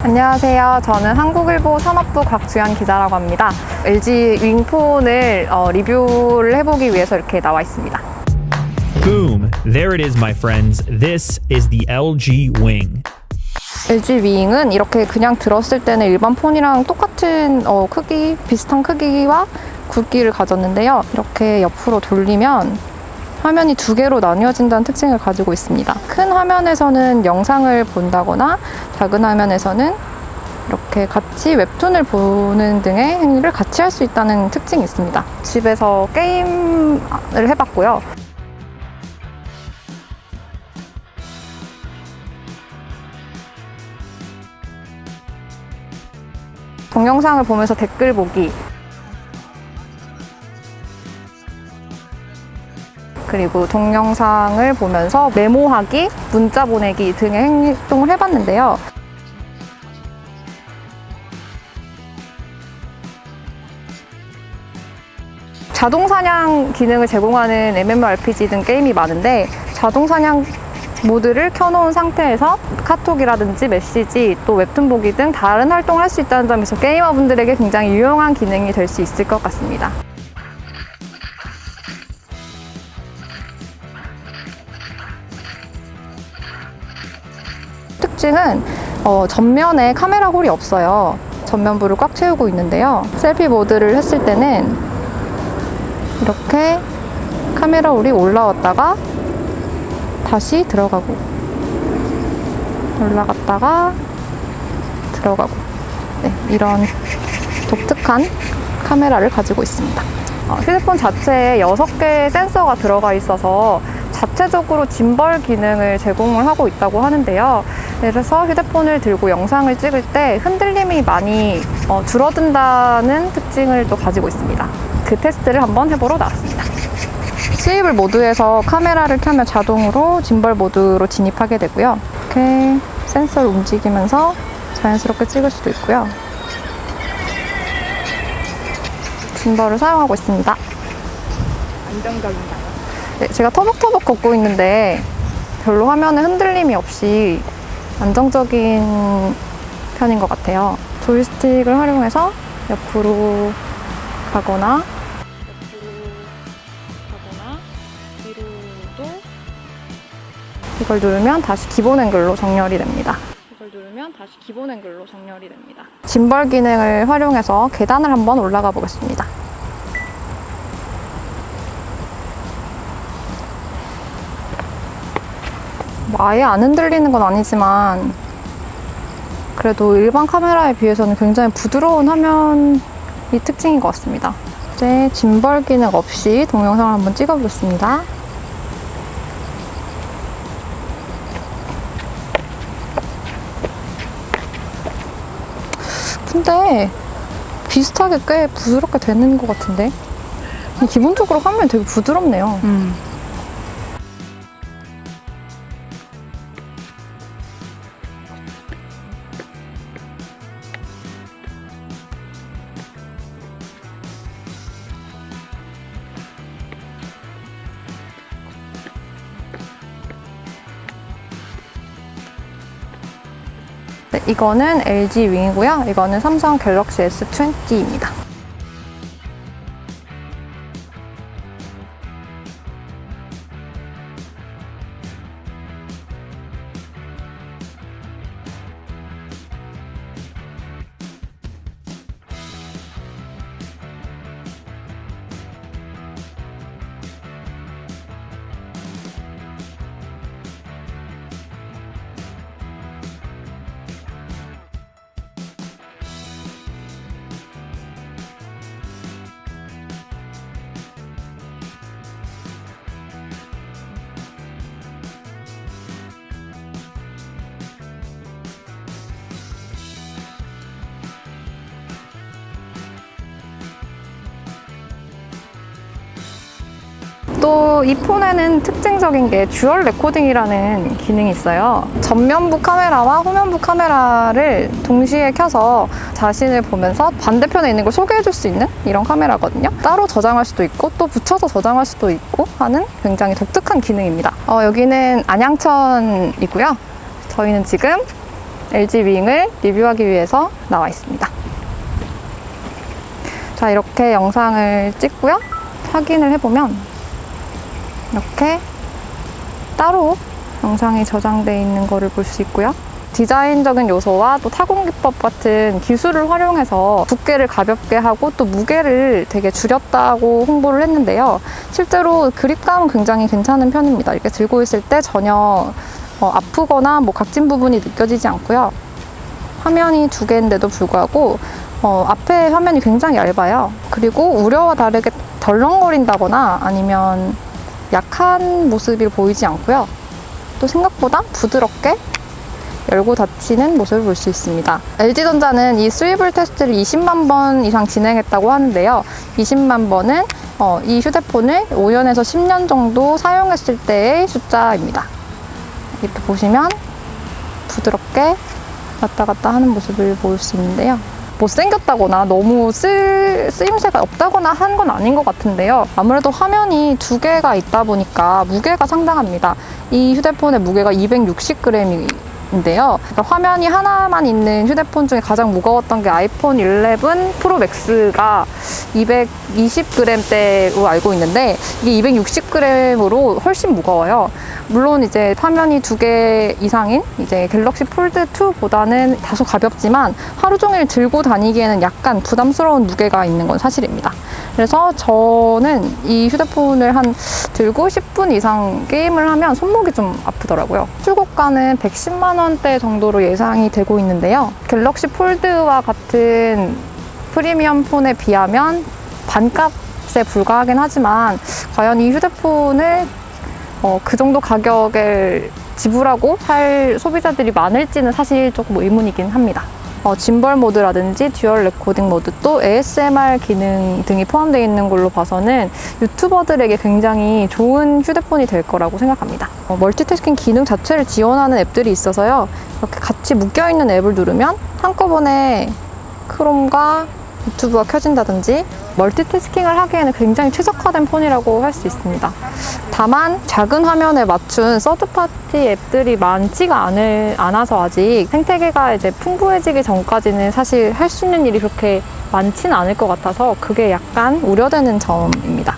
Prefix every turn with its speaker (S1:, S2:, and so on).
S1: 안녕하세요. 저는 한국일보 산업부 곽주연 기자라고 합니다. LG 윙폰을 어, 리뷰를 해보기 위해서 이렇게 나와 있습니다.
S2: Boom! There it is, my friends. This is the LG Wing.
S1: LG 윙은 이렇게 그냥 들었을 때는 일반 폰이랑 똑같은 어, 크기, 비슷한 크기와 굵기를 가졌는데요. 이렇게 옆으로 돌리면 화면이 두 개로 나뉘어진다는 특징을 가지고 있습니다. 큰 화면에서는 영상을 본다거나 작은 화면에서는 이렇게 같이 웹툰을 보는 등의 행위를 같이 할 수 있다는 특징이 있습니다. 집에서 게임을 해봤고요. 동영상을 보면서 댓글 보기 그리고 동영상을 보면서 메모하기, 문자 보내기 등의 행동을 해봤는데요. 자동 사냥 기능을 제공하는 MMORPG 등 게임이 많은데 자동 사냥 모드를 켜놓은 상태에서 카톡이라든지 메시지 또 웹툰 보기 등 다른 활동을 할 수 있다는 점에서 게이머분들에게 굉장히 유용한 기능이 될 수 있을 것 같습니다. 특징은 어, 전면에 카메라 홀이 없어요. 전면부를 꽉 채우고 있는데요. 셀피 모드를 했을 때는 이렇게 카메라 홀이 올라왔다가 다시 들어가고 올라갔다가 들어가고 네, 이런 독특한 카메라를 가지고 있습니다. 어, 휴대폰 자체에 6개의 센서가 들어가 있어서 자체적으로 짐벌 기능을 제공을 하고 있다고 하는데요. 그래서 휴대폰을 들고 영상을 찍을 때 흔들림이 많이 어, 줄어든다는 특징을 또 가지고 있습니다. 그 테스트를 한번 해보러 나왔습니다. 스위블 모드에서 카메라를 켜면 자동으로 짐벌 모드로 진입하게 되고요. 이렇게 센서를 움직이면서 자연스럽게 찍을 수도 있고요. 짐벌을 사용하고 있습니다.
S3: 안정적인가요?
S1: 네, 제가 터벅터벅 걷고 있는데 별로 화면에 흔들림이 없이 안정적인 편인 것 같아요. 조이스틱을 활용해서 옆으로 가거나 이걸 누르면 다시 기본 앵글로 정렬이 됩니다. 이걸 누르면 다시 기본 앵글로 정렬이 됩니다. 짐벌 기능을 활용해서 계단을 한번 올라가 보겠습니다. 아예 안 흔들리는 건 아니지만 그래도 일반 카메라에 비해서는 굉장히 부드러운 화면이 특징인 것 같습니다. 이제 짐벌 기능 없이 동영상을 한번 찍어보겠습니다. 근데 비슷하게 꽤 부드럽게 되는 것 같은데 기본적으로 화면이 되게 부드럽네요.
S3: 음.
S1: 네, 이거는 LG 윙이고요. 이거는 삼성 갤럭시 S20입니다. 또 이 폰에는 특징적인 게 듀얼 레코딩이라는 기능이 있어요. 전면부 카메라와 후면부 카메라를 동시에 켜서 자신을 보면서 반대편에 있는 걸 소개해 줄 수 있는 이런 카메라거든요. 따로 저장할 수도 있고 또 붙여서 저장할 수도 있고 하는 굉장히 독특한 기능입니다. 어, 여기는 안양천이고요. 저희는 지금 LG 윙을 리뷰하기 위해서 나와 있습니다. 자, 이렇게 영상을 찍고요. 확인을 해보면 이렇게 따로 영상이 저장되어 있는 거를 볼 수 있고요. 디자인적인 요소와 또 타공 기법 같은 기술을 활용해서 두께를 가볍게 하고 또 무게를 되게 줄였다고 홍보를 했는데요. 실제로 그립감은 굉장히 괜찮은 편입니다. 이렇게 들고 있을 때 전혀 어, 아프거나 뭐 각진 부분이 느껴지지 않고요. 화면이 두 개인데도 불구하고 어, 앞에 화면이 굉장히 얇아요. 그리고 우려와 다르게 덜렁거린다거나 아니면 약한 모습이 보이지 않고요. 또 생각보다 부드럽게 열고 닫히는 모습을 볼 수 있습니다. LG전자는 이 스위블 테스트를 20만 번 이상 진행했다고 하는데요. 20만 번은 어, 이 휴대폰을 5년에서 10년 정도 사용했을 때의 숫자입니다. 이렇게 보시면 부드럽게 왔다 갔다 하는 모습을 볼 수 있는데요. 못생겼다거나 너무 쓸, 쓰임새가 없다거나 한 건 아닌 것 같은데요. 아무래도 화면이 두 개가 있다 보니까 무게가 상당합니다. 이 휴대폰의 무게가 260g 인데요. 화면이 하나만 있는 휴대폰 중에 가장 무거웠던 게 아이폰 11 프로 맥스가 220g대로 알고 있는데 이게 260g으로 훨씬 무거워요. 물론 이제 화면이 두 개 이상인 이제 갤럭시 폴드 2보다는 다소 가볍지만 하루 종일 들고 다니기에는 약간 부담스러운 무게가 있는 건 사실입니다. 그래서 저는 이 휴대폰을 한 들고 10분 이상 게임을 하면 손목이 좀 아프더라고요. 출고가는 110만 원대 정도로 예상이 되고 있는데요. 갤럭시 폴드와 같은 프리미엄 폰에 비하면 반값에 불과하긴 하지만 과연 이 휴대폰을 어, 그 정도 가격을 지불하고 살 소비자들이 많을지는 사실 조금 의문이긴 합니다. 어, 짐벌 모드라든지 듀얼 레코딩 모드 또 ASMR 기능 등이 포함되어 있는 걸로 봐서는 유튜버들에게 굉장히 좋은 휴대폰이 될 거라고 생각합니다. 어, 멀티태스킹 기능 자체를 지원하는 앱들이 있어서요. 이렇게 같이 묶여있는 앱을 누르면 한꺼번에 크롬과 유튜브가 켜진다든지 멀티태스킹을 하기에는 굉장히 최적화된 폰이라고 할 수 있습니다. 다만 작은 화면에 맞춘 서드파티 앱들이 많지가 않을, 않아서 아직 생태계가 이제 풍부해지기 전까지는 사실 할 수 있는 일이 그렇게 많지는 않을 것 같아서 그게 약간 우려되는 점입니다.